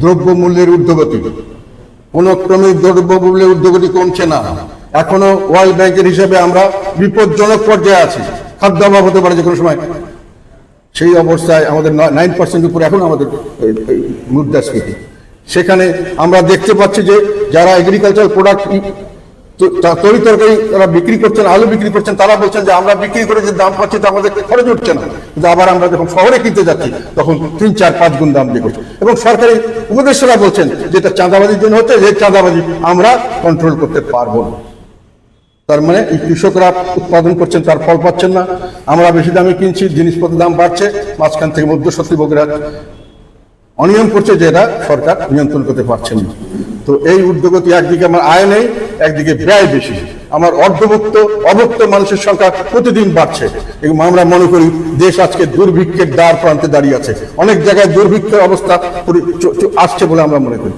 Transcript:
দ্রব্যমূল্যের ঊর্ধ্বগতি। কোনো ক্রমে দ্রব্যমূল্যের ঊর্ধ্বগতি কমছে না। এখনও ওয়ার্ল্ড ব্যাংকের হিসাবে আমরা বিপজ্জনক পর্যায়ে আছি। খাদ্য অভাব হতে পারে যে কোনো সময়। সেই অবস্থায় আমাদের নাইন পার্সেন্ট উপরে এখন আমাদের মুদ্রাস্ফীতি। সেখানে আমরা দেখতে পাচ্ছি যে যারা এগ্রিকালচার প্রোডাক্ট তরি তরকারি তারা বিক্রি করছেন, আলু বিক্রি করছেন, তারা বলছেন যে আমরা বিক্রি করে যে দাম পাচ্ছি তা আমাদের খরচ উঠছে না। কিন্তু আবার আমরা যখন শহরে কিনতে যাচ্ছি, তখন তিন, চার, পাঁচ গুণ দাম দিয়ে করছে। এবং সরকারি উপদেষ্টারা বলছেন যেটা চাঁদাবাজির জন্য হচ্ছে, যে চাঁদাবাজি আমরা কন্ট্রোল করতে পারব না। তার মানে এই কৃষকরা উৎপাদন করছেন, তার ফল পাচ্ছেন না। আমরা বেশি দামে কিনছি, জিনিসপত্রের দাম বাড়ছে, মাঝখান থেকে মধ্য মধ্যস্বত্রীভোগীরা অনিয়ম করছে যেটা সরকার নিয়ন্ত্রণ করতে পারছেন না। তো এই উদ্যোগতি একদিকে আমার আয় নেই একদিকে ব্যয় বেশি, আমার অর্ধভুক্ত, অভুক্ত মানুষের সংখ্যা প্রতিদিন বাড়ছে। এবং আমরা মনে করি, দেশ আজকে দুর্ভিক্ষের দ্বার প্রান্তে দাঁড়িয়ে আছে। অনেক জায়গায় দুর্ভিক্ষের অবস্থা আসছে বলে আমরা মনে করি।